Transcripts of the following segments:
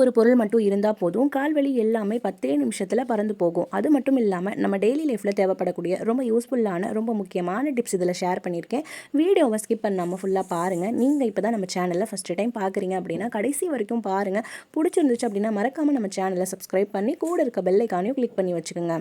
ஒரு பொருள் மட்டும் இருந்தால் போதும். கால்வலி எல்லாமே பத்தே நிமிஷத்தில் பறந்து போகும். அது மட்டும் இல்லாமல் நம்ம டெய்லி லைஃப்பில் தேவைப்படக்கூடிய ரொம்ப யூஸ்ஃபுல்லான ரொம்ப முக்கியமான டிப்ஸ் இதில் ஷேர் பண்ணியிருக்கேன். வீடியோவை ஸ்கிப் பண்ணாமல் ஃபுல்லாக பாருங்கள் நீங்கள் இப்போ தான் நம்ம சேனலில் ஃபஸ்ட்டு டைம் பார்க்குறீங்க அப்படின்னா கடைசி வரைக்கும் பாருங்கள் பிடிச்சிருந்துச்சு அப்படின்னா மறக்காமல் நம்ம சேனலை சப்ஸ்கிரைப் பண்ணி கூட இருக்க பெல்லைக்கானையும் கிளிக் பண்ணி வச்சுக்கோங்க.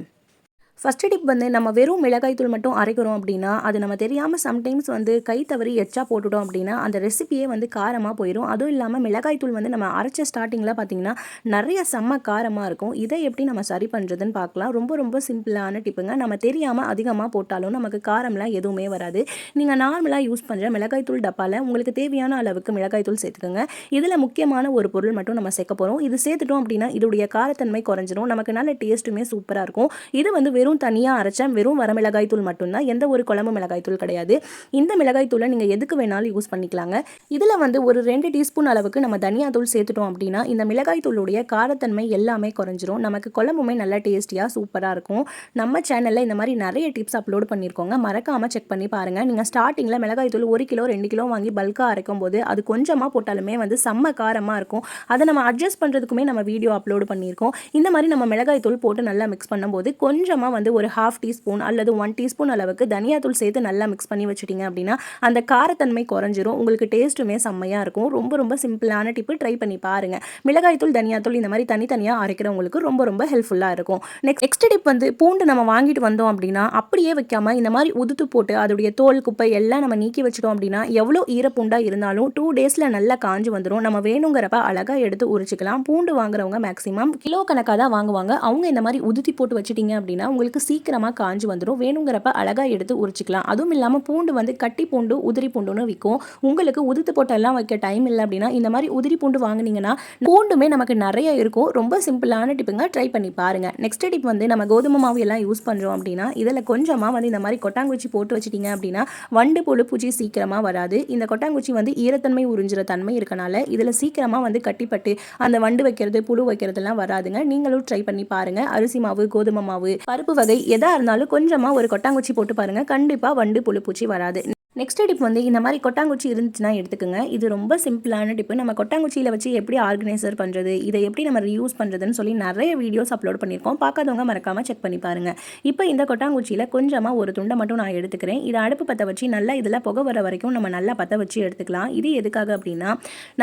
ஃபஸ்ட்டு டிப் வந்து நம்ம வெறும் மிளகாய் தூள் மட்டும் அரைக்கிறோம் அப்படின்னா அது நம்ம தெரியாமல் சம்டைம்ஸ் வந்து கை தவறி எச்சா போட்டுட்டோம் அப்படின்னா அந்த ரெசிபியே வந்து காரமாக போயிடும் அதுவும் இல்லாமல் மிளகாய் தூள் வந்து நம்ம அரைச்ச ஸ்டார்டிங்கில் பார்த்தீங்கன்னா நிறைய செம்ம காரமாக இருக்கும். இதை எப்படி நம்ம சரி பண்ணுறதுன்னு பார்க்கலாம் ரொம்ப ரொம்ப சிம்பிளான டிப்புங்க நம்ம தெரியாமல் அதிகமாக போட்டாலும் நமக்கு காரம்லாம் எதுவுமே வராது. நீங்கள் நார்மலாக யூஸ் பண்ணுற மிளகாய் தூள் டப்பாவில் உங்களுக்கு தேவையான அளவுக்கு மிளகாய் தூள் சேர்த்துக்கோங்க. இதில் முக்கியமான ஒரு பொருள் மட்டும் நம்ம சேர்க்க போகிறோம் இது சேர்த்துட்டோம் அப்படின்னா இதோடைய காரத்தன்மை குறைஞ்சிரும். நமக்கு நல்ல டேஸ்ட்டுமே சூப்பராக இருக்கும். இது வந்து வெறும் தனியாக அரைச்சா வெறும் வரமிளகாய் தூள் மட்டும்தான் எந்த ஒரு குழம்பு மிளகாய் தூள் கிடையாது. இந்த மிளகாய் தூளை நீங்கள் எதுக்கு வேணாலும் யூஸ் பண்ணிக்கலாங்க. இதில் வந்து ஒரு ரெண்டு டீஸ்பூன் அளவுக்கு நம்ம தனியா தூள் சேர்த்துட்டோம் அப்படின்னா இந்த மிளகாய் தூளுடைய காரத்தன்மை எல்லாமே குறைஞ்சிரும். நமக்கு குழம்புமே நல்லா டேஸ்டியாக சூப்பராக இருக்கும். நம்ம சேனலில் இந்த மாதிரி நிறைய டிப்ஸ் அப்லோட் பண்ணியிருக்கோங்க மறக்காமல் செக் பண்ணி பாருங்கள் நீங்கள் ஸ்டார்டிங்கில் மிளகாய் தூள் ஒரு கிலோ ரெண்டு கிலோ வாங்கி பல்காக அரைக்கும் போது அது கொஞ்சமாக போட்டாலுமே வந்து செம்ம காரமாக இருக்கும். அதை நம்ம அட்ஜஸ்ட் பண்ணுறதுக்குமே நம்ம வீடியோ அப்லோட் பண்ணியிருக்கோம். இந்த மாதிரி நம்ம மிளகாய் தூள் போட்டு நல்லா மிக்ஸ் பண்ணும்போது கொஞ்சமாக வந்து ஒரு ஹாஃப் டீஸ்பூன் அல்லது ஒன் டீஸ்பூன் அளவுக்கு தனியாத்தூள் சேர்த்து நல்லா மிக்ஸ் பண்ணி வச்சுட்டிங்க அப்படின்னா அந்த காரத்தன்மை குறைஞ்சிரும். உங்களுக்கு டேஸ்ட்டுமே செம்மையாக இருக்கும். ரொம்ப ரொம்ப சிம்பிளான டிப்பு ட்ரை பண்ணி பாருங்கள் மிளகாய்த்தூள் தனியாத்தூள் இந்த மாதிரி தனித்தனியாக அரைக்கிறவங்களுக்கு ரொம்ப ரொம்ப ஹெல்ப்ஃபுல்லாக இருக்கும். நெக்ஸ்ட் நெக்ஸ்ட் டிப் வந்து பூண்டு நம்ம வாங்கிட்டு வந்தோம் அப்படின்னா அப்படியே வைக்காமல் இந்த மாதிரி உதுத்து போட்டு அதோடைய தோல் குப்பை எல்லாம் நம்ம நீக்கி வச்சிட்டோம் அப்படின்னா எவ்வளோ ஈரப்பூண்டாக இருந்தாலும் டூ டேஸில் நல்லா காஞ்சு வந்துடும் நம்ம வேணுங்கிறப்ப அழகாக எடுத்து உரிச்சிக்கலாம். பூண்டு வாங்குறவங்க மேக்ஸிமம் கிலோ கணக்காக தான் வாங்குவாங்க. அவங்க இந்த மாதிரி உதுத்தி போட்டு வச்சிட்டிங்க அப்படின்னா உங்களுக்கு சீக்கிரமாக காஞ்சு வந்துடும் வேணுங்கிறப்ப அழகாக எடுத்து உரிச்சிக்கலாம். அதுவும் இல்லாமல் பூண்டு வந்து கட்டி பூண்டு உதிரி பூண்டுன்னு விற்கும் உங்களுக்கு உதுத்து போட்டெல்லாம் வைக்க டைம் இல்லை அப்படின்னா இந்த மாதிரி உதிரி பூண்டு வாங்குனீங்கன்னா பூண்டுமே நமக்கு நிறைய இருக்கும். ரொம்ப சிம்பிளான டிப்புங்க. ட்ரை பண்ணி பாருங்க. நெக்ஸ்ட் டிப் வந்து நம்ம கோதுமை மாவு எல்லாம் யூஸ் பண்ணுறோம் அப்படின்னா இதில் கொஞ்சமாக வந்து இந்த மாதிரி கொட்டாங்குச்சி போட்டு வச்சிட்டிங்க அப்படின்னா வண்டு புழு பூச்சி சீக்கிரமாக வராது. இந்த கொட்டாங்குச்சி வந்து ஈரத்தன்மை உறிஞ்சுற தன்மை இருக்கனால இதில் சீக்கிரமாக வந்து கட்டிப்பட்டு அந்த வண்டு வைக்கிறது புழு வைக்கிறதுலாம் வராதுங்க. நீங்களும் ட்ரை பண்ணி பாருங்க. அரிசி மாவு கோதுமை மாவு பருப்பு வகை எதாக இருந்தாலும் கொஞ்சமாக ஒரு கொட்டாங்குச்சி போட்டு பாருங்கள் கண்டிப்பாக வண்டு புழு பூச்சி வராது. நெக்ஸ்ட் டிப் வந்து இந்த மாதிரி கொட்டாங்குச்சி இருந்துச்சுன்னா எடுத்துக்கோங்க. இது ரொம்ப சிம்பிளான டிப்பு நம்ம கொட்டாங்குச்சியில் வச்சு எப்படி ஆர்கனைசர் பண்ணுறது இதை எப்படி நம்ம யூஸ் பண்ணுறதுன்னு சொல்லி நிறைய வீடியோஸ் அப்லோட் பண்ணியிருக்கோம். பார்க்காதவங்க மறக்காமல் செக் பண்ணி பாருங்கள் இப்போ இந்த கொட்டாங்குச்சியில் கொஞ்சமாக ஒரு துண்டை மட்டும் நான் எடுத்துக்கிறேன். இதை அடுப்பு பற்ற வச்சு நல்லா இதில் புகை வர வரைக்கும் நம்ம நல்லா பற்ற வச்சு எடுத்துக்கலாம். இது எதுக்காக அப்படின்னா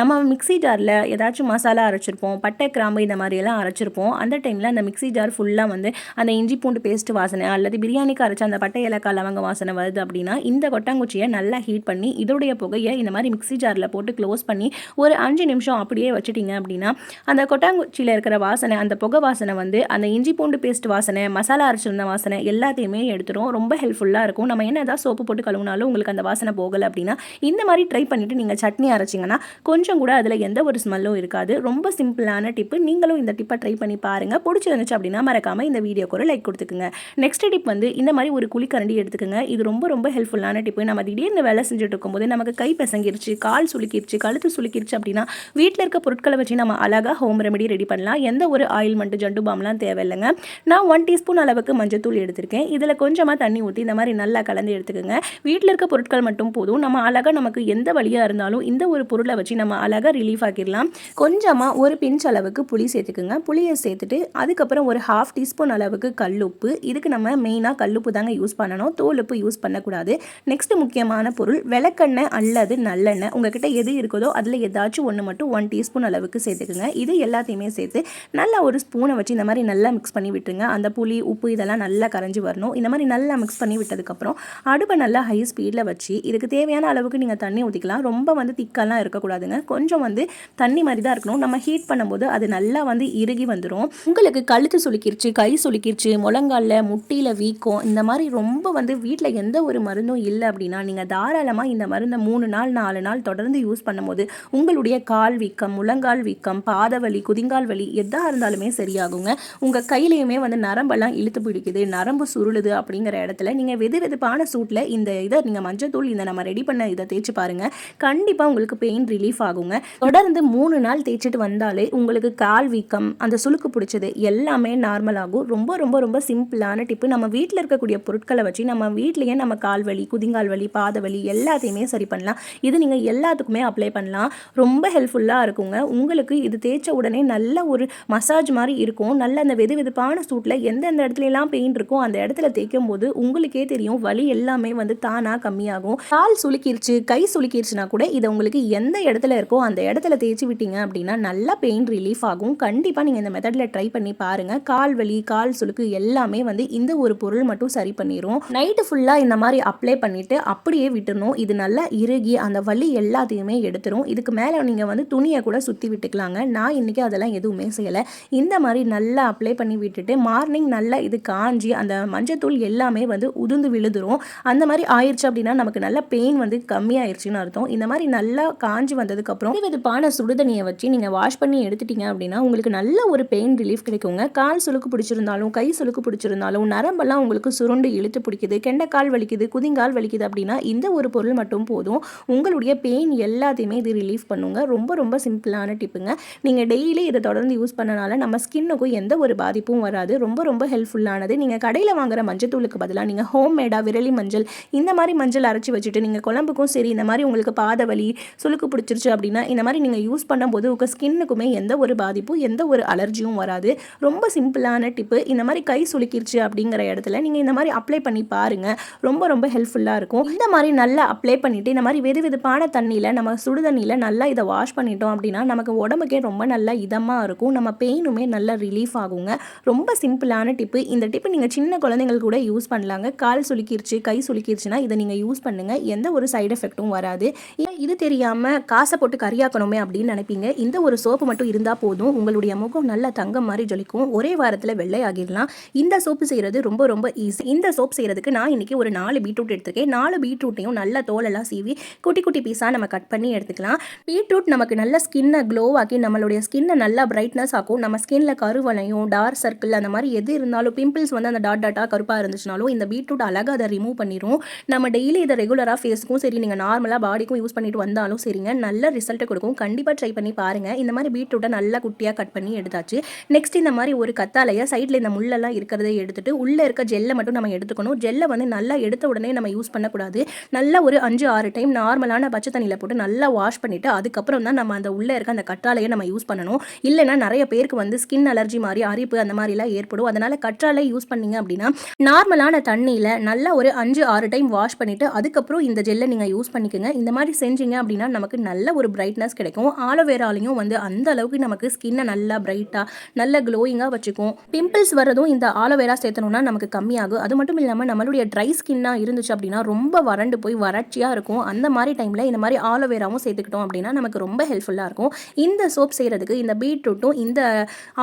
நம்ம மிக்ஸி ஜாரில் ஏதாச்சும் மசாலா அரைச்சிருப்போம் பட்டை கிராம்பு இந்த மாதிரியெல்லாம் அரைச்சிருப்போம். அந்த டைமில் அந்த மிக்ஸி ஜார் ஃபுல்லாக வந்து அந்த இஞ்சி பூண்டு பேஸ்ட் வாசனை அல்லது பிரியாணிக்கு அரைச்ச அந்த பட்டை ஏலக்காய் லவங்க வாசனை வருது அப்படின்னா இந்த கொட்டாங்குச்சி கொட்டாங்குச்சியை நல்லா ஹீட் பண்ணி இதோடைய புகையை இந்த மாதிரி மிக்ஸி ஜாரில் போட்டு க்ளோஸ் பண்ணி ஒரு அஞ்சு நிமிஷம் அப்படியே வச்சுட்டிங்க அப்படின்னா அந்த கொட்டாங்குச்சியில் இருக்கிற வாசனை அந்த புகை வாசனை வந்து அந்த இஞ்சி பூண்டு பேஸ்ட் வாசனை மசாலா அரைச்சிருந்த வாசனை எல்லாத்தையுமே எடுத்துரும். ரொம்ப ஹெல்ப்ஃபுல்லாக இருக்கும். நம்ம என்ன ஏதாவது சோப்பு போட்டு கழுவுனாலும் உங்களுக்கு அந்த வாசனை போகலை அப்படின்னா இந்த மாதிரி ட்ரை பண்ணிவிட்டு நீங்கள் சட்னி அரைச்சிங்கன்னா கொஞ்சம் கூட அதில் எந்த ஒரு ஸ்மெல்லும் இருக்காது. ரொம்ப சிம்பிளான டிப்பு நீங்களும் இந்த டிப்பை ட்ரை பண்ணி பாருங்கள் பிடிச்சிருந்துச்சு அப்படின்னா மறக்காமல் இந்த வீடியோக்கு ஒரு லைக் கொடுத்துக்குங்க. நெக்ஸ்ட் டிப் வந்து இந்த மாதிரி ஒரு குழிக்கரண்டி எடுத்துக்கோங்க. இது ரொம்ப ரொம்ப ஹெல்ப்ஃபுல்லான டிப்பு நம்ம திடீர்னு வேலை செஞ்சுட்டு இருக்கும்போது நமக்கு கை பிசங்கிருச்சு கால் சுளுக்கிருச்சு கழுத்து சுளுக்கிருச்சு அப்படின்னா வீட்டில் இருக்க பொருட்களை வச்சு நம்ம அழகாக ஹோம் ரெமெடி ரெடி பண்ணலாம். எந்த ஒரு ஆயில்மெண்ட்டு ஜண்டு பாம்லாம் தேவையில்லைங்க. நான் ஒன் டீஸ்பூன் அளவுக்கு மஞ்சத்தூள் எடுத்திருக்கேன். இதில் கொஞ்சமாக தண்ணி ஊற்றி இந்த மாதிரி நல்லா கலந்து எடுத்துக்கோங்க. வீட்டில் இருக்க பொருட்கள் மட்டும் போதும். நம்ம அழகாக நமக்கு எந்த வழியாக இருந்தாலும் இந்த ஒரு பொருளை வச்சு நம்ம அழகாக ரிலீஃப் ஆக்கிடலாம். கொஞ்சமாக ஒரு பிஞ்ச் அளவுக்கு புளி சேர்த்துக்குங்க. புளியை சேர்த்துட்டு அதுக்கப்புறம் ஒரு ஹாஃப் டீஸ்பூன் அளவுக்கு கல்லுப்பு. இதுக்கு நம்ம மெயினாக கல்லுப்பு தாங்க யூஸ் பண்ணணும். தோலுப்பு யூஸ் பண்ணக்கூடாது. நெக்ஸ்ட் முக்கியமான பொருள். விளக்கெண்ணெய் அல்லது நல்லெண்ணெய். உங்ககிட்ட எது இருக்குதோ அதில் ஏதாச்சும் ஒன்று மட்டும் ஒன் டீஸ்பூன் அளவுக்கு சேர்த்துக்குங்க. இது எல்லாத்தையுமே சேர்த்து நல்லா ஒரு ஸ்பூனை வச்சு இந்த மாதிரி நல்லா மிக்ஸ் பண்ணி விட்டுருங்க. அந்த புளி உப்பு இதெல்லாம் நல்லா கரைஞ்சி வரணும். இந்த மாதிரி நல்லா மிக்ஸ் பண்ணி விட்டதுக்கப்புறம் அடுப்பை நல்லா ஹை ஸ்பீடில் வச்சு இதுக்கு தேவையான அளவுக்கு நீங்கள் தண்ணி ஊற்றிக்கலாம் ரொம்ப வந்து திக்கெல்லாம் இருக்கக்கூடாதுங்க. கொஞ்சம் வந்து தண்ணி மாதிரி தான் இருக்கணும். நம்ம ஹீட் பண்ணும்போது அது நல்லா வந்து இறுகி வந்துடும் உங்களுக்கு கழுத்து சுளுக்கிருச்சு கை சுளுக்கிருச்சு முழங்காலில் முட்டியில் வீக்கம் இந்த மாதிரி ரொம்ப வந்து வீட்டில் எந்த ஒரு மருந்தும் இல்லை அப்படின்னா நீங்கள் தாராளமாக இந்த மருந்தை மூணு நாள் நாலு நாள் தொடர்ந்து யூஸ் பண்ணும்போது உங்களுடைய கால் வீக்கம் முழங்கால் வீக்கம் பாதவலி குதிங்கால் வலி எதாக இருந்தாலுமே சரியாகுங்க. உங்கள் கையிலையுமே வந்து நரம்பெல்லாம் இழுத்து பிடிக்குது நரம்பு சுருளுது அப்படிங்கிற இடத்துல நீங்கள் வெது வெதுப்பான சூட்டில் இந்த இதை நீங்கள் மஞ்சத்தூள் இந்த நம்ம ரெடி பண்ண இதை தேய்ச்சி பாருங்கள் கண்டிப்பாக உங்களுக்கு பெயின் ரிலீஃப் ஆகுங்க. தொடர்ந்து மூணு நாள் தேய்ச்சிட்டு வந்தாலே உங்களுக்கு கால் வீக்கம் அந்த சுளுக்கு பிடிச்சது எல்லாமே நார்மல் ஆகும். ரொம்ப ரொம்ப ரொம்ப சிம்பிளான டிப்பு நம்ம வீட்டில் இருக்கக்கூடிய பொருட்களை வச்சு நம்ம வீட்லேயே நம்ம கால் வலி குதிங்கால் வலி பாதவலி எல்லாத்தையுமே சரி பண்ணலாம். இது நீங்கள் எல்லாத்துக்குமே அப்ளை பண்ணலாம். ரொம்ப ஹெல்ப்ஃபுல்லாக இருக்குங்க. உங்களுக்கு இது தேய்ச்ச உடனே நல்ல ஒரு மசாஜ் மாதிரி இருக்கும். நல்ல அந்த வெது வெதுப்பான சூட்டில் எந்தெந்த இடத்துலலாம் பெயின் இருக்கோ அந்த இடத்துல தேய்க்கும் போது உங்களுக்கே தெரியும் வலி எல்லாமே வந்து தானாக கம்மியாகும். கால் சுளுக்கிருச்சு கை சுளுக்கிருச்சுனா கூட இதை உங்களுக்கு எந்த இடத்துல இருக்கோ அந்த இடத்துல தேய்ச்சி விட்டீங்க அப்படின்னா நல்லா பெயின் ரிலீஃப் ஆகும். கண்டிப்பாக நீங்கள் இந்த மெத்தடில் ட்ரை பண்ணி பாருங்கள் கால் வலி கால் சுளுக்கு எல்லாமே வந்து இந்த ஒரு பொருள் மட்டும் சரி பண்ணிடும் நைட்டு ஃபுல்லாக இந்த மாதிரி அப்ளை பண்ணிவிட்டு அப்படியே விட்டுடணும் இது நல்லா இறுகி அந்த வலி எல்லாத்தையுமே எடுத்துரும். இதுக்கு மேலே நீங்கள் வந்து துணியை கூட சுற்றி விட்டுக்கலாங்க. நான் இன்றைக்கி அதெல்லாம் எதுவுமே செய்யலை. இந்த மாதிரி நல்லா அப்ளை பண்ணி விட்டுட்டு மார்னிங் நல்லா இது காஞ்சி அந்த மஞ்சத்தூள் எல்லாமே வந்து உதிர்ந்து விழுதுரும் அந்த மாதிரி ஆயிடுச்சு அப்படின்னா நமக்கு நல்ல பெயின் வந்து கம்மியாயிருச்சுன்னு அர்த்தம். இந்த மாதிரி நல்லா காஞ்சி வந்ததுக்கப்புறம் வெதுப்பான சுடுதண்ணியை வச்சு நீங்கள் வாஷ் பண்ணி எடுத்துட்டீங்க அப்படின்னா உங்களுக்கு நல்ல ஒரு பெயின் ரிலீஃப் கிடைக்குங்க. கால் சுழுக்கு பிடிச்சிருந்தாலும் கை சுழுக்கு பிடிச்சிருந்தாலும் நரம்பெல்லாம் உங்களுக்கு சுருண்டு இழுத்து பிடிக்குது கெண்டைக்கால் வலிக்குது குதிங்கால் வலிக்குது அப்படின்னா இந்த ஒரு பொருள் மட்டும் போதும். உங்களுடைய பெயின் எல்லாத்தையுமே இது ரிலீஃப் பண்ணுங்க. ரொம்ப ரொம்ப சிம்பிளான டிப்புங்க நீங்கள் டெய்லி இதை தொடர்ந்து யூஸ் பண்ணனால நம்ம ஸ்கின்னுக்கும் எந்த ஒரு பாதிப்பும் வராது. ரொம்ப ரொம்ப ஹெல்ப்ஃபுல்லானது நீங்கள் கடையில் வாங்குற மஞ்சத்தூளுக்கு பதிலாக நீங்கள் ஹோம் மேடாக விரலி மஞ்சள் இந்த மாதிரி மஞ்சள் அரைச்சி வச்சுட்டு நீங்கள் குழம்புக்கும் சரி இந்த மாதிரி உங்களுக்கு பாத வலி சுளுக்கு பிடிச்சிருச்சு அப்படின்னா இந்த மாதிரி நீங்கள் யூஸ் பண்ணும்போது உங்கள் ஸ்கின்னுக்குமே எந்த ஒரு பாதிப்பும் எந்த ஒரு அலர்ஜியும் வராது. ரொம்ப சிம்பிளான டிப்பு இந்த மாதிரி கை சுளுக்கிருச்சு அப்படிங்கிற இடத்துல நீங்கள் இந்த மாதிரி அப்ளை பண்ணி பாருங்கள் ரொம்ப ரொம்ப ஹெல்ப்ஃபுல்லாக இருக்கும். இந்த மாதிரி நல்லா அப்ளை பண்ணிவிட்டு இந்த மாதிரி வெது வெதுப்பான தண்ணியில் நம்ம சுடு தண்ணியில் நல்லா இதை வாஷ் பண்ணிட்டோம் அப்படின்னா நமக்கு உடம்புக்கே ரொம்ப நல்லா இதமாக இருக்கும். நம்ம பெயினுமே நல்லா ரிலீஃப் ஆகுங்க. ரொம்ப சிம்பிளான டிப்பு இந்த டிப்பு நீங்கள் சின்ன குழந்தைங்களுக்கு கூட யூஸ் பண்ணலாங்க. கால் சுளுக்கிருச்சு கை சுளுக்கிருச்சுன்னா இதை நீங்கள் யூஸ் பண்ணுங்கள் எந்த ஒரு சைடு எஃபெக்ட்டும் வராது. ஏன் இது தெரியாமல் காசை போட்டு கறியாக்கணுமே அப்படின்னு நினைப்பீங்க. இந்த ஒரு சோப்பு மட்டும் இருந்தால் போதும். உங்களுடைய முகம் நல்லா தங்கம் மாதிரி ஜொலிக்கும். ஒரே வாரத்தில் வெள்ளை ஆகிடலாம் இந்த சோப்பு செய்கிறது ரொம்ப ரொம்ப ஈஸி இந்த சோப் செய்கிறதுக்கு நான் இன்றைக்கி ஒரு நாலு பீட்ரூட் எடுத்துருக்கேன். நாலு பீட்ரூட்டையும் நல்லா தோலெல்லாம் சீவி குட்டி குட்டி பீஸாக நம்ம கட் பண்ணி எடுத்துக்கலாம். பீட்ரூட் நமக்கு நல்ல ஸ்கின்னை க்ளோவாக்கி நம்மளுடைய ஸ்கின்னை நல்லா பிரைட்னஸ் ஆக்கும். நம்ம ஸ்கின்ல கருவலையும் டார்க் சர்க்கிள் அந்த மாதிரி எது இருந்தாலும் பிம்பிள்ஸ் வந்து அந்த டாட் டாட்டாக கருப்பாக இருந்துச்சுனாலும் இந்த பீட்ரூட் அழகாக அதை ரிமூவ் பண்ணிடும் நம்ம டெய்லி இதை ரெகுலராக ஃபேஸுக்கும் சரி நீங்கள் நார்மலாக பாடிக்கும் யூஸ் பண்ணிட்டு வந்தாலும் சரிங்க. நல்ல ரிசல்ட்டை கொடுக்கும். கண்டிப்பாக ட்ரை பண்ணி பாருங்கள் இந்த மாதிரி பீட்ரூட்டை நல்லா குட்டியாக கட் பண்ணி எடுத்தாச்சு. நெக்ஸ்ட் இந்த மாதிரி ஒரு கத்தாலையை சைடில் இந்த முள்ளெல்லாம் இருக்கிறதே எடுத்துட்டு உள்ளே இருக்க ஜெல்லை மட்டும் நம்ம எடுத்துக்கணும். ஜெல்லை வந்து நல்லா எடுத்த உடனே நம்ம யூஸ் பண்ணக்கூடாது. நல்லா ஒரு அஞ்சு ஆறு டைம் நார்மலான பச்சை தண்ணியில் போட்டு நல்லா வாஷ் பண்ணிவிட்டு அதுக்கப்புறம் தான் நம்ம அந்த உள்ளே இருக்க அந்த கற்றாலையை நம்ம யூஸ் பண்ணணும். இல்லைன்னா நிறைய பேருக்கு வந்து ஸ்கின் அலர்ஜி மாதிரி அரிப்பு அந்த மாதிரிலாம் ஏற்படும். அதனால் கற்றாலை யூஸ் பண்ணீங்க அப்படின்னா நார்மலான தண்ணியில் நல்லா ஒரு அஞ்சு ஆறு டைம் வாஷ் பண்ணிவிட்டு அதுக்கப்புறம் இந்த ஜெல்லை நீங்கள் யூஸ் பண்ணிக்கோங்க. இந்த மாதிரி செஞ்சீங்க அப்படின்னா நமக்கு நல்ல ஒரு பிரைட்னஸ் கிடைக்கும். ஆலோவேராலையும் வந்து அந்த அளவுக்கு நமக்கு ஸ்கின்னை நல்லா பிரைட்டாக நல்ல க்ளோயிங்காக வச்சுக்கும். பிம்பிள்ஸ் வரதும் இந்த ஆலோவேரா சேர்த்தணும்னா நமக்கு கம்மியாகும். அது மட்டும் இல்லாமல் நம்மளுடைய ட்ரை ஸ்கின்னாக இருந்துச்சு அப்படின்னா ரொம்ப வறண்டு போய் வறட்சியாக இருக்கும். அந்த மாதிரி டைமில் இந்த மாதிரி ஆலோவேராவும் சேர்த்துக்கிட்டோம் அப்படின்னா நமக்கு ரொம்ப ஹெல்ப்ஃபுல்லாக இருக்கும். இந்த சோப் செய்கிறதுக்கு இந்த பீட்ரூட்டும் இந்த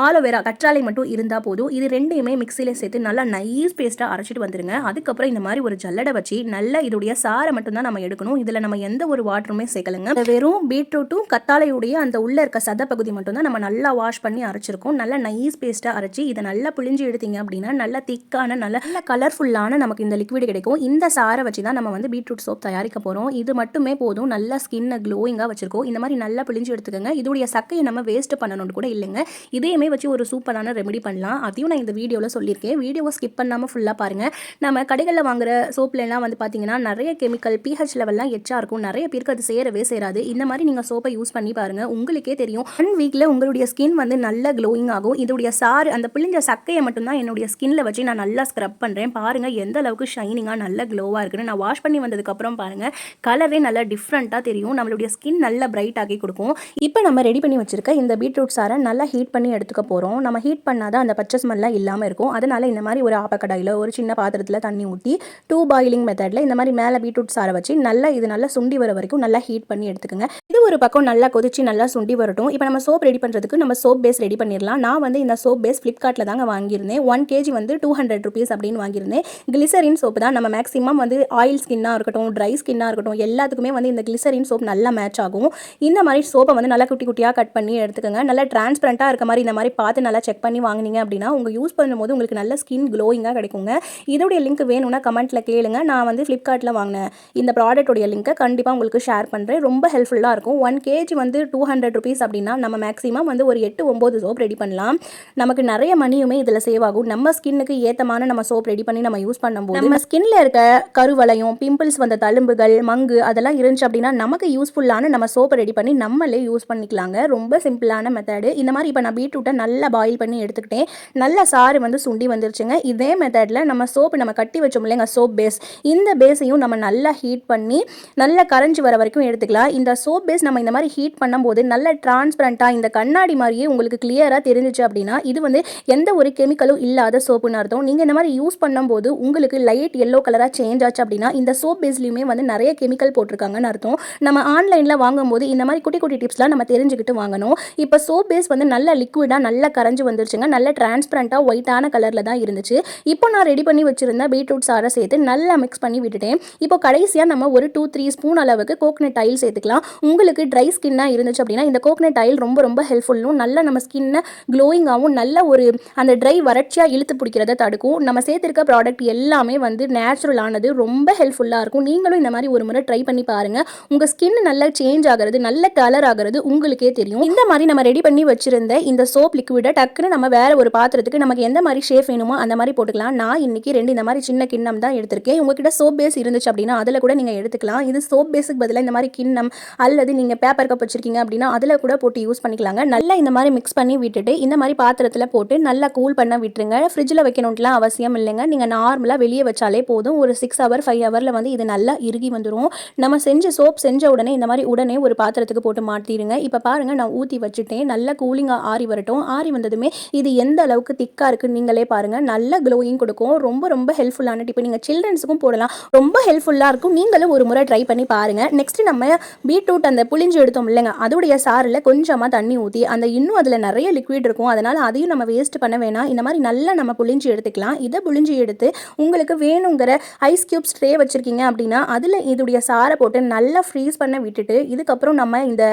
ஆலோவேரா கற்றாழை மட்டும் இருந்தால் போதும். இது ரெண்டையுமே மிக்சியில் சேர்த்து நல்லா நைஸ் பேஸ்ட்டாக அரைச்சிட்டு வந்துடுங்க அதுக்கப்புறம் இந்த மாதிரி ஒரு ஜல்லடை வச்சு நல்லா இதோடைய சாரை மட்டும்தான் நம்ம எடுக்கணும். இதில் நம்ம எந்த ஒரு வாட்டருமே சேர்க்கலைங்க. வெறும் பீட்ரூட்டும் கத்தாழையுடைய அந்த உள்ளே இருக்க சத பகுதி மட்டும்தான் நம்ம நல்லா வாஷ் பண்ணி அரைச்சிருக்கோம். நல்லா நைஸ் பேஸ்ட்டாக அரைச்சி இதை நல்லா புளிஞ்சு எடுத்தீங்க அப்படின்னா நல்லா திக்கான நல்ல நல்ல கலர்ஃபுல்லான நமக்கு இந்த லிக்விட் கிடைக்கும். இந்த சாரை வச்சு தான் நம்ம வந்து பீட்ரூட் சோப் தயாரிக்க போகிறோம் இது மட்டுமே போதும். நல்லா ஸ்கின்னை க்ளோயிங்காக வச்சுருக்கோம். இந்த மாதிரி நல்லா பிழிஞ்சு எடுத்துக்கோங்க. இதோடைய சக்கையை நம்ம வேஸ்ட் பண்ணணும்னு கூட இல்லைங்க. இதையுமே வச்சு ஒரு சூப்பரான ரெமெடி பண்ணலாம். அதையும் நான் இந்த வீடியோவில் சொல்லியிருக்கேன். வீடியோவை ஸ்கிப் பண்ணாமல் ஃபுல்லாக பாருங்கள் நம்ம கடைகளில் வாங்குற சோப்லலாம் வந்து பார்த்தீங்கன்னா நிறைய கெமிக்கல் பிஹெச் லெவல்லாம் எச்சா இருக்கும். நிறைய பேருக்கு அது சேரவே சேராது. இந்த மாதிரி நீங்கள் சோப்பை யூஸ் பண்ணி பாருங்கள் உங்களுக்கே தெரியும். ஒன் வீக்கில் உங்களுடைய ஸ்கின் வந்து நல்ல க்ளோயிங் ஆகும். இதோடைய சாறு அந்த பிழிஞ்ச சக்கையை மட்டும்தான் என்னுடைய ஸ்கின்ல வச்சு நான் நல்லா ஸ்க்ரப் பண்ணுறேன் பாருங்கள் எந்த அளவுக்கு ஷைனிங்காக நல்ல க்ளோவாக இருக்குன்னு. நான் வாஷ் பண்ணி வந்ததுக்கப்புறம் பாருங்கள் கலரே நல்லா டிஃப்ரெண்ட்டாக தெரியும். நம்மளுடைய ஸ்கின் நல்லா பிரைட் ஆகி கொடுக்கும். இப்போ நம்ம ரெடி பண்ணி வச்சுருக்க இந்த பீட்ரூட் சாரை நல்லா ஹீட் பண்ணி எடுத்துக்க போகிறோம் நம்ம ஹீட் பண்ணால் தான் அந்த பச்சை ஸ்மெல்லாம் இல்லாமல் இருக்கும். அதனால் இந்த மாதிரி ஒரு ஆப்பக்கடாயில் ஒரு சின்ன பாத்திரத்தில் தண்ணி ஊற்றி டூ பாயிலிங் மெத்தடில் இந்த மாதிரி மேலே பீட்ரூட் சாரை வச்சு நல்லா இது நல்லா சுண்டி வர வரைக்கும் நல்லா ஹீட் பண்ணி எடுத்துக்கோங்க. ஒரு பக்கம் நல்லா கொதிச்சு நல்லா சுண்டி வரட்டும். இப்போ நம்ம சோப் ரெடி பண்ணுறதுக்கு நம்ம சோப் பேஸ் ரெடி பண்ணிடலாம் நான் வந்து இந்த சோப் பேஸ் ஃப்ளிப்கார்ட்டில் தாங்க வாங்கியிருந்தேன். ஒன் கேஜி வந்து டூ ஹண்ட்ரட் ருபீஸ் அப்படின்னு வாங்கியிருந்தேன். கிளிசரின் சோப்பு தான். நம்ம மேக்ஸிமம் வந்து ஆயில் ஸ்கின்னாக இருக்கட்டும் ட்ரை ஸ்கின்னாக இருக்கட்டும் எல்லாத்துக்குமே வந்து இந்த கிளிசரின் சோப் நல்லா மேட்ச் ஆகும். இந்த மாதிரி சோப்பை வந்து நல்லா குட்டி குட்டியாக கட் பண்ணி எடுத்துக்கோங்க. நல்லா டிரான்ஸ்பரண்ட்டாக இருக்க மாதிரி இந்த மாதிரி பார்த்து நல்லா செக் பண்ணி வாங்கினீங்க அப்படின்னா உங்கள் யூஸ் பண்ணும்போது உங்களுக்கு நல்ல ஸ்கின் க்ளோயிங்காக கிடைக்குங்க. இதோடைய லிங்க் வேணும்னா கமெண்ட்டில் கேளுங்க. நான் வந்து ஃப்ளிப்கார்ட்டில் வாங்கினேன் இந்த ப்ராடக்ட்டோடைய லிங்க்கை கண்டிப்பாக உங்களுக்கு ஷேர் பண்ணுறேன் ரொம்ப ஹெல்ப்ஃபுல்லாக இருக்கும். ஒன் கேஜி வந்து டூ ஹண்ட்ரட் ருபீஸ் அப்படின்னா நம்ம மேக்ஸிமம் வந்து ஒரு எட்டு ஒம்பது சோப் ரெடி பண்ணலாம். நமக்கு நிறைய மணியுமே இதில் சேவ் ஆகும். நம்ம ஸ்கின்னுக்கு ஏத்தமான நம்ம சோப் ரெடி பண்ணி நம்ம யூஸ் பண்ணும்போது நம்ம ஸ்கின்ல இருக்க கருவளையம் பிம்பிள்ஸ் வந்த தழும்புகள் மங்கு அதெல்லாம் இருந்துச்சு அப்படின்னா நமக்கு யூஸ்ஃபுல்லான நம்ம சோப்பை ரெடி பண்ணி நம்மளே யூஸ் பண்ணிக்கலாங்க. ரொம்ப சிம்பிளான மெத்தடு இந்த மாதிரி இப்போ நான் பீட்ரூட்டை நல்லா பாயில் பண்ணி எடுத்துக்கிட்டேன். நல்ல சாறு வந்து சுண்டி வந்துருச்சுங்க. இதே மெத்தடில் நம்ம சோப்பு நம்ம கட்டி வச்சோம் இல்லைங்க சோப் பேஸ் இந்த பேஸையும் நம்ம நல்லா ஹீட் பண்ணி நல்லா கரைஞ்சி வர வரைக்கும் எடுத்துக்கலாம். இந்த சோப் பேஸ் நம்ம இந்த மாதிரி ஹீட் பண்ணும்போது நல்ல டிரான்ஸ்பரண்ட்டாக இந்த கண்ணாடி மாதிரியே உங்களுக்கு கிளியராக தெரிஞ்சிச்சு அப்படின்னா இது வந்து எந்த ஒரு கெமிக்கலும் இல்லாத சோப்புன்னு அர்த்தம். நீங்கள் இந்த மாதிரி யூஸ் பண்ணும்போது உங்களுக்கு லைட் எல்லோ கலராக சேஞ்ச் ஆச்சு அப்படின்னா இந்த சோப் பேஸ்லையுமே வந்து நிறைய கெமிக்கல் போட்டிருக்காங்கன்னு அர்த்தம். நம்ம ஆன்லைனில் வாங்கும்போது இந்த மாதிரி குட்டி குட்டி டிப்ஸ்லாம் நம்ம தெரிஞ்சுக்கிட்டு வாங்கணும். இப்போ சோப் பேஸ் வந்து நல்ல லிக்விடாக நல்லா கரைஞ்சி வந்துருச்சுங்க. நல்ல டிரான்ஸ்பரண்ட்டாக ஒயிட்டான கலரில் தான் இருந்துச்சு. இப்போ நான் ரெடி பண்ணி வச்சுருந்த பீட்ரூட் சாரை சேர்த்து நல்லா மிக்ஸ் பண்ணி விட்டுட்டேன். இப்போ கடைசியாக நம்ம ஒரு டூ த்ரீ ஸ்பூன் அளவுக்கு கோகனட் ஆயில் சேர்த்துக்கலாம். உங்களுக்கு ட்ரை ஸ்கின்னாக இருந்துச்சு அப்படின்னா இந்த கோகனட் ஆயில் ரொம்ப ரொம்ப ஹெல்ப்ஃபுல்லும் நல்ல நம்ம ஸ்கின்னை க்ளோயிங்காகவும் நல்ல ஒரு அந்த ட்ரை வறட்சியாக இழுத்து பிடிக்கிறத தடுக்கும். நம்ம சேர்த்துருக்க ப்ராடக்ட் எல்லாமே வந்து நேச்சுரலானது ரொம்ப ஹெல்ப்ஃபுல்லாக இருக்கும். நீங்களும் இந்த மாதிரி ஒரு முறை ட்ரை பண்ணி பாருங்கள் உங்கள் ஸ்கின் நல்லா சேஞ்ச் ஆகிறது நல்ல கலர் ஆகிறது உங்களுக்கே தெரியும். இந்த மாதிரி நம்ம ரெடி பண்ணி வச்சுருந்த இந்த சோப் லிக்விடை டக்குன்னு நம்ம வேறு ஒரு பாத்திரத்துக்கு நமக்கு எந்த மாதிரி ஷேப் வேணுமோ அந்த மாதிரி போட்டுக்கலாம். நான் இன்னைக்கு ரெண்டு இந்த மாதிரி சின்ன கிண்ணம் தான் எடுத்திருக்கேன். உங்ககிட்ட சோப் பேஸ் இருந்துச்சு அப்படின்னா அதில் கூட நீங்கள் எடுத்துக்கலாம். இது சோப் பேஸுக்கு பதிலாக இந்த மாதிரி கிண்ணம் அல்லது நீங்கள் நீங்கள் பேப்பர் கப் வச்சிருக்கீங்க அப்படின்னா அதில் கூட போட்டு யூஸ் பண்ணிக்கலாங்க. நல்லா இந்த மாதிரி மிக்ஸ் பண்ணி விட்டுட்டு இந்த மாதிரி பாத்திரத்தில் போட்டு நல்லா கூல் பண்ண விட்டுருங்க. ஃப்ரிட்ஜில் வைக்கணுன்ட்டுலாம் அவசியம் இல்லைங்க. நீங்கள் நார்மலாக வெளியே வச்சாலே போதும். ஒரு சிக்ஸ் ஹவர் ஃபைவ் ஹவரில் வந்து இது நல்லா இறுகி வந்துடும் நம்ம செஞ்ச சோப் செஞ்ச உடனே இந்த மாதிரி உடனே ஒரு பாத்திரத்துக்கு போட்டு மாற்றிடுங்க இப்போ பாருங்கள் நான் ஊற்றி வச்சுட்டேன். நல்லா கூலிங்காக ஆறி வரட்டும். ஆறி வந்ததுமே இது எந்த அளவுக்கு திக்காக இருக்குன்னு நீங்களே பாருங்கள் நல்ல க்ளோயிங் கொடுக்கும். ரொம்ப ரொம்ப ஹெல்ப்ஃபுல்லான டிப்பு நீங்கள் சில்ட்ரன்ஸுக்கும் போடலாம். ரொம்ப ஹெல்ப்ஃபுல்லாக இருக்கும். நீங்களும் ஒரு முறை ட்ரை பண்ணி பாருங்கள் நெக்ஸ்ட் நம்ம பீட்ரூட் அந்த புளிஞ்சு எடுத்தோம் இல்லைங்க. அதோடைய சாறில் கொஞ்சமாக தண்ணி ஊற்றி அந்த இன்னும் அதில் நிறைய லிக்விட் இருக்கும். அதனால் அதையும் நம்ம வேஸ்ட் பண்ண வேணாம். இந்த மாதிரி நல்லா நம்ம புளிஞ்சு எடுத்துக்கலாம். இதை புளிஞ்சு எடுத்து உங்களுக்கு வேணுங்கிற ஐஸ் க்யூப்ஸ் ட்ரே வச்சுருக்கீங்க அப்படின்னா அதில் இதோடைய சாரை போட்டு நல்லா ஃப்ரீஸ் பண்ண விட்டுட்டு இதுக்கப்புறம் நம்ம இந்த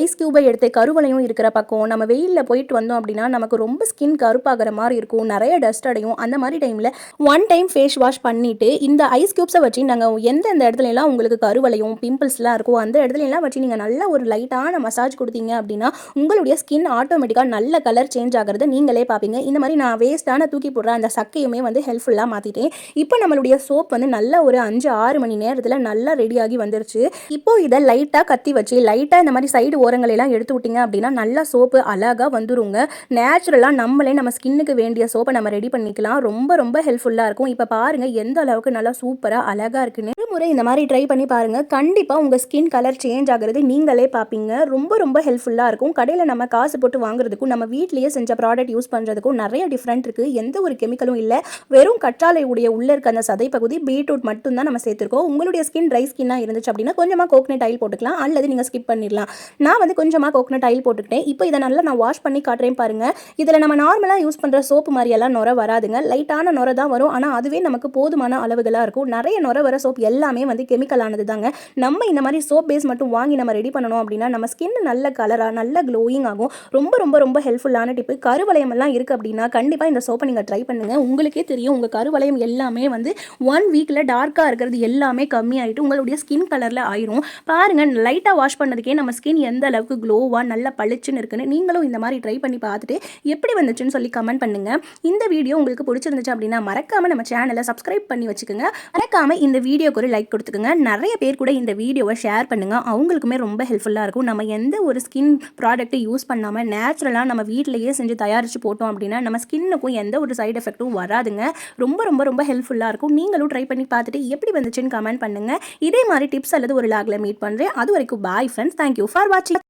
ஐஸ் கியூபை எடுத்து கருவளையும் இருக்கிற பக்கம் நம்ம வெயிலில் போயிட்டு வந்தோம் அப்படின்னா நமக்கு ரொம்ப ஸ்கின் கருப்பாகிற மாதிரி இருக்கும். நிறைய டஸ்ட் அடையும். அந்த மாதிரி டைமில் ஒன் டைம் ஃபேஸ் வாஷ் பண்ணிவிட்டு இந்த ஐஸ் கியூப்ஸை வச்சு நாங்கள் எந்தெந்த இடத்துலலாம் உங்களுக்கு கருவளையும் பிம்பிள்ஸ்லாம் இருக்கும் அந்த இடத்துல எல்லாம் வச்சு நீங்கள் நல்ல ஒரு லைட்டான மசாஜ் கொடுத்தீங்க அப்படின்னா உங்களுடைய ஸ்கின் ஆட்டோமேட்டிக்காக நல்ல கலர் சேஞ்ச் ஆகிறது நீங்களே பார்ப்பீங்க. இந்த மாதிரி நான் வேஸ்ட்டான தூக்கி போடுற அந்த சக்கையுமே வந்து ஹெல்ப்ஃபுல்லாக மாற்றிட்டேன் இப்போ நம்மளுடைய சோப் வந்து நல்ல ஒரு அஞ்சு ஆறு மணி நேரத்தில் நல்லா ரெடியாகி வந்துருச்சு. இப்போ இதை லைட்டாக கத்தி வச்சு லைட்டாக இந்த மாதிரி சைடு ஓரங்களை எல்லாம் எடுத்து விட்டீங்க அப்படின்னா நல்லா சோப்பு அழகாக வந்துருங்க. நேச்சுரலாக நம்மளே நம்ம ஸ்கின்னுக்கு வேண்டிய சோப்பை நம்ம ரெடி பண்ணிக்கலாம். ரொம்ப ரொம்ப ஹெல்ப்ஃபுல்லாக இருக்கும். இப்போ பாருங்கள் எந்த அளவுக்கு நல்லா சூப்பராக அழகாக இருக்குன்னு. முறை இந்த மாதிரி ட்ரை பண்ணி பாருங்கள் கண்டிப்பாக உங்கள் ஸ்கின் கலர் சேஞ்ச் ஆகிறது நீங்களே பார்ப்பீங்க. ரொம்ப ரொம்ப ஹெல்ப்ஃபுல்லாக இருக்கும். கடையில் நம்ம காசு போட்டு வாங்குறதுக்கும் நம்ம வீட்லேயே செஞ்ச ப்ராடக்ட் யூஸ் பண்ணுறதுக்கும் நிறைய டிஃப்ரெண்ட் இருக்குது எந்த ஒரு கெமிக்கலும் இல்லை. வெறும் கற்றாழை உடைய உள்ளே இருக்க அந்த சதை பகுதி பீட்ரூட் மட்டும் தான் நம்ம சேர்த்துருக்கோம். உங்களுடைய ஸ்கின் ட்ரை ஸ்கின்னாக இருந்துச்சு அப்படின்னா கொஞ்சமாக கோகனட் ஆயில் போட்டுக்கலாம். அல்லது நீங்கள் ஸ்கிப் பண்ணிடலாம். நான் வந்து கொஞ்சமாக கோகனட் ஆயில் போட்டுக்கிட்டேன். இப்போ இதை நல்லா நான் வாஷ் பண்ணி காட்டுறேன் பாருங்கள் இதில் நம்ம நார்மலாக யூஸ் பண்ணுற சோப்பு மாதிரியெல்லாம் நுர வராதுங்க. லைட்டான நுர தான் வரும். ஆனால் அதுவே நமக்கு போதுமான அளவுகளாக இருக்கும். நிறைய நுர வர சோப் எல்லாமே வந்து கெமிக்கலானது தாங்க நம்ம இந்த மாதிரி சோப் பேஸ் மட்டும் வாங்கி நம்ம ரெடி பண்ணணும் அப்படின்னா நம்ம ஸ்கின் நல்ல கலராக நல்ல க்ளோயிங் ஆகும். ரொம்ப ரொம்ப ரொம்ப ஹெல்ப்ஃபுல்லான டிப்பு கருவளையம் எல்லாம் இருக்குது அப்படின்னா கண்டிப்பாக இந்த சோப்பை நீங்கள் ட்ரை பண்ணுங்கள் உங்களுக்கே தெரியும் உங்கள் கருவளையம் எல்லாமே வந்து ஒன் வீக்கில் டார்க்காக இருக்கிறது எல்லாமே கம்மியாகிட்டு உங்களுடைய ஸ்கின் கலரில் ஆயிரும். பாருங்கள் லைட்டாக வாஷ் பண்ணதுக்கே நம்ம ஸ்கின் எந்த அளவுக்கு க்ளோவாக நல்லா பளிச்சுன்னு இருக்குன்னு நீங்களும் இந்த மாதிரி ட்ரை பண்ணி பார்த்துட்டு எப்படி வந்துச்சுன்னு சொல்லி கமெண்ட் பண்ணுங்கள் இந்த வீடியோ உங்களுக்கு பிடிச்சிருந்துச்சு அப்படின்னா மறக்காமல் நம்ம சேனலை சப்ஸ்கிரைப் பண்ணி வச்சுக்கோங்க. மறக்காமல் இந்த வீடியோக்கு ஒரு லைக் கொடுத்துக்கோங்க. நிறைய பேர் கூட இந்த வீடியோவை ஷேர் பண்ணுங்கள் அவங்களுக்குமே ரொம்ப ஹெல்ப்ஃபுல்லாக இருக்கும். நம்ம எந்த ஒரு ஸ்கின் ப்ராடக்ட்டை யூஸ் பண்ணாமல் நேச்சுரலாக நம்ம வீட்டிலேயே செஞ்சு தயாரித்து போட்டோம் அப்படின்னா நம்ம ஸ்கின்னுக்கும் எந்த ஒரு சைடு எஃபெக்ட்டும் வராதுங்க. ரொம்ப ரொம்ப ரொம்ப ஹெல்ப்ஃபுல்லாக இருக்கும். நீங்களும் ட்ரை பண்ணி பார்த்துட்டு எப்படி வந்துச்சுன்னு கமெண்ட் பண்ணுங்கள் இதே மாதிரி டிப்ஸ் அல்லது ஒரு லாகில் மீட் பண்ணுறேன் அது வரைக்கும் பாய் ஃப்ரெண்ட்ஸ் தேங்க்யூ ஃபார் வாட்சிங்